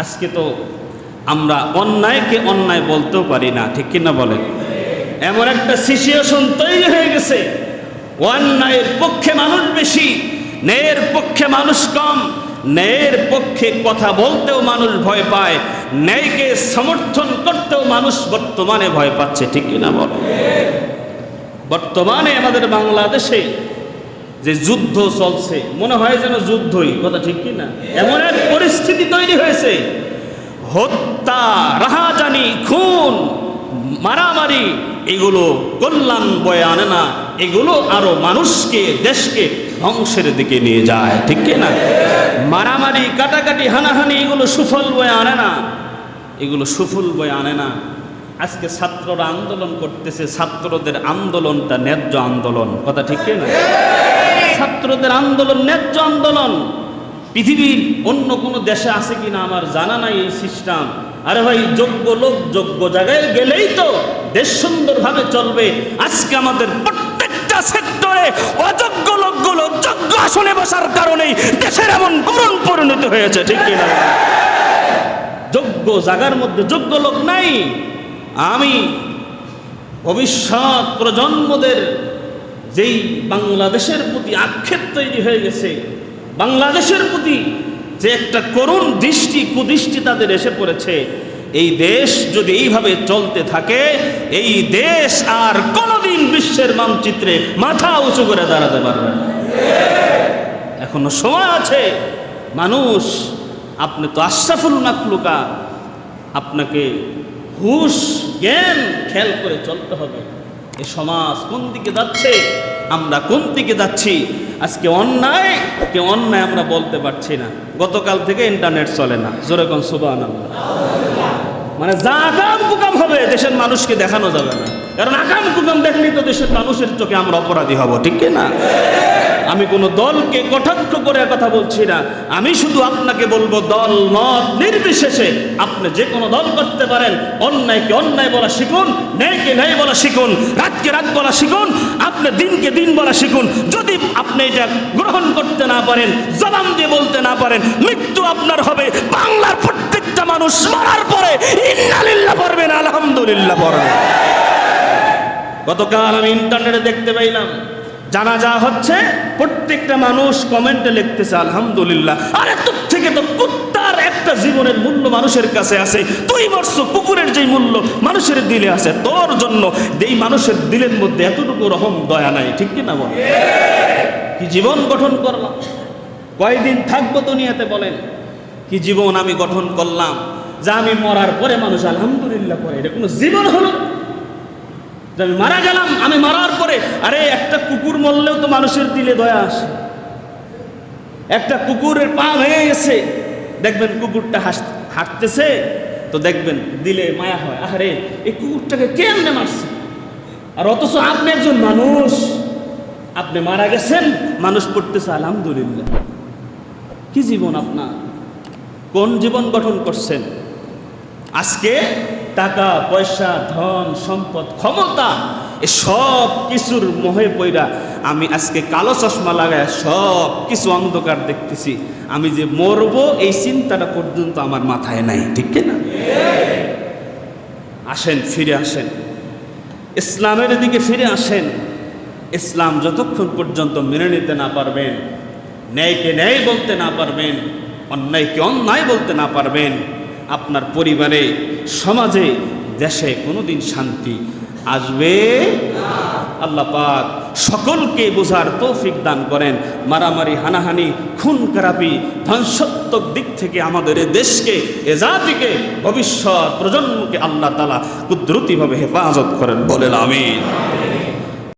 আজকে তো আমরা অন্যায়কে অন্যায় বলতেও পারি না, ঠিক কিনা বলেন? এমন একটা সিচুয়েশন তৈরি হয়ে গেছে। অন্যায়ের পক্ষে মানুষ বেশি, ন্যায়ের পক্ষে মানুষ কম, ন্যায়ের পক্ষে কথা বলতেও মানুষ ভয় পায়, ন্যায়কে সমর্থন করতেও মানুষ বর্তমানে ভয় পাচ্ছে, ঠিক কিনা বলেন? বর্তমানে আমাদের বাংলাদেশে যে যুদ্ধ চলছে। মনে হয় যেন যুদ্ধই, কথা ঠিক কি না? এমন এক পরিস্থিতি তৈরি হয়েছে। হত্যা, রাহাজানি, খুন, মারামারি, এগুলো কল্যাণ বয়ে আনে না। এগুলো আরও মানুষকে, দেশকে ধ্বংসের দিকে নিয়ে যায়, ঠিক কি না? মারামারি, কাটাকাটি, হানাহানি, এগুলো সুফল বয়ে আনে না। এগুলো সুফল বয়ে আনে না। আজকে ছাত্ররা আন্দোলন করতেছে, ছাত্রদের আন্দোলনটা ন্যায্য আন্দোলন, কথা ঠিক কি না? ছাত্রদের আন্দোলন, ন্যায্য আন্দোলন। পৃথিবীর অন্য কোনো দেশে আছে কিনা আমার জানা নাই এই সিস্টেম। আরে ভাই, যোগ্য লোক যোগ্য জায়গায় গেলেই তো দেশ সুন্দরভাবে চলবে। আজকে আমাদের প্রত্যেকটা সেক্টরে অযোগ্য লোকগুলো যোগ্য আসনে বসার কারণেই দেশের এমন করুণ পরিণতি হয়েছে, ঠিক কিনা যোগ্য জায়গার মধ্যে যোগ্য লোক নাই। আমি ভবিষ্যৎ প্রজন্মদের যেই বাংলাদেশের প্রতি আক্ষেপ তৈরি হয়ে গেছে, বাংলাদেশের প্রতি যে একটা করুণ দৃষ্টি, কুদৃষ্টি তাদের এসে পড়েছে, এই দেশ যদি এইভাবে চলতে থাকে, এই দেশ আর কোনোদিন বিশ্বের মানচিত্রে মাথা উঁচু করে দাঁড়াতে পারবে না। এখনও সময় আছে, মানুষ, আপনি তো আশরাফুল মাকলুকা আপনাকে হুশ, জ্ঞান খেয়াল করে চলতে হবে। এ সমাজ কোন দিকে যাচ্ছে? আমরা কোন দিকে যাচ্ছি? আজকে অন্যায় কে অন্যায় আমরা বলতে পারছি না। গতকাল থেকে ইন্টারনেট চলে না। কোন সুবাহ মানে যা আকাম কুকাম হবে, দেশের মানুষকে দেখানো যাবে না। কারণ আকাম কুকাম দেখলেই তো দেশের মানুষের চোখে আমরা অপরাধী হব, ঠিক না? আমি কোনো দলকে কটাক্ষ করে কথা বলছি না। আমি শুধু আপনাকে বলব, দল মত নির্বিশেষে আপনি যে কোনো দল করতে পারেন। অন্যায়কে অন্যায় বলা শিখুন, ন্যায়কে ন্যায় বলা শিখুন রাতকে রাত বলা শিখুন, আপনি দিনকে দিন বলা শিখুন। যদি আপনি এটা গ্রহণ করতে না পারেন, জবান দিয়ে বলতে না পারেন, মৃত্যু আপনার হবে। বাংলার প্রত্যেকটা মানুষ মারার পরে ইন্নালিল্লাহ পড়বেন আলহামদুলিল্লাহ পড়বেন গতকাল আমি ইন্টারনেটে দেখতে পাইলাম জানাজা হচ্ছে, প্রত্যেকটা মানুষ কমেন্টে লিখতেছে, আলহামদুলিল্লাহ। আরে তোর থেকে তো কুত্তার একটা জীবনের মূল্য মানুষের কাছে আছে। তুই মরছ কুকুরের যেই মূল্য মানুষের দিলে আছে, তোর জন্য। এই মানুষের দিলের মধ্যে এতটুকু রহম, দয়া নাই, ঠিক কি না বল? কি জীবন গঠন করলাম? কয়দিন থাকব দুনিয়াতে বলেন? কি জীবন আমি গঠন করলাম? যা আমি মরার পরে মানুষ আলহামদুলিল্লাহ করে, এটা কোনো জীবন হলো? যে আমি মারা গেলাম, আমি মারার পরে, আরে, একটা কুকুর মরলেও তো মানুষের দিলে দয়া আসে। একটা কুকুরের পা ভেঙে গেছে, দেখবেন কুকুরটা হাস হাঁটতেছে, তো দেখবেন দিলে মায়া হয়। আরে এই কুকুরটাকে কেমনে মারছে? আর অথচ আপনি একজন মানুষ। আপনি মারা গেছেন, মানুষ পড়তেছে, আলহামদুলিল্লাহ। কি জীবন আপনার? কোন জীবন গঠন করছেন? আজকে টাকা, পয়সা, ধন, সম্পদ, ক্ষমতা, এ সব কিছুর মোহে পইরা আমি আজকে কালো চশমা লাগায় সব কিছু অন্ধকার দেখতেছি। আমি যে মরবো, এই চিন্তাটা পর্যন্ত আমার মাথায় নাই, ঠিক না? আসেন, ফিরে আসেন। ইসলামের দিকে ফিরে আসেন। ইসলাম যতক্ষণ পর্যন্ত মেনে নিতে না পারবেন, ন্যায়কে ন্যায় বলতে না পারবেন, অন্যায়কে অন্যায় বলতে না পারবেন আপনার পরিবারে, সমাজে, দেশে কোনোদিন শান্তি আসবে আল্লাহ পাক সকলকে বোঝার তৌফিক দান করেন। মারামারি, হানাহানি, খুন, খারাপি, ধ্বংসাত্মক দিক থেকে আমাদের এ দেশকে, এ জাতিকে, ভবিষ্যৎ প্রজন্মকে আল্লাহ তালা কুদরতিভাবে হেফাজত করেন বলেন, আমিন।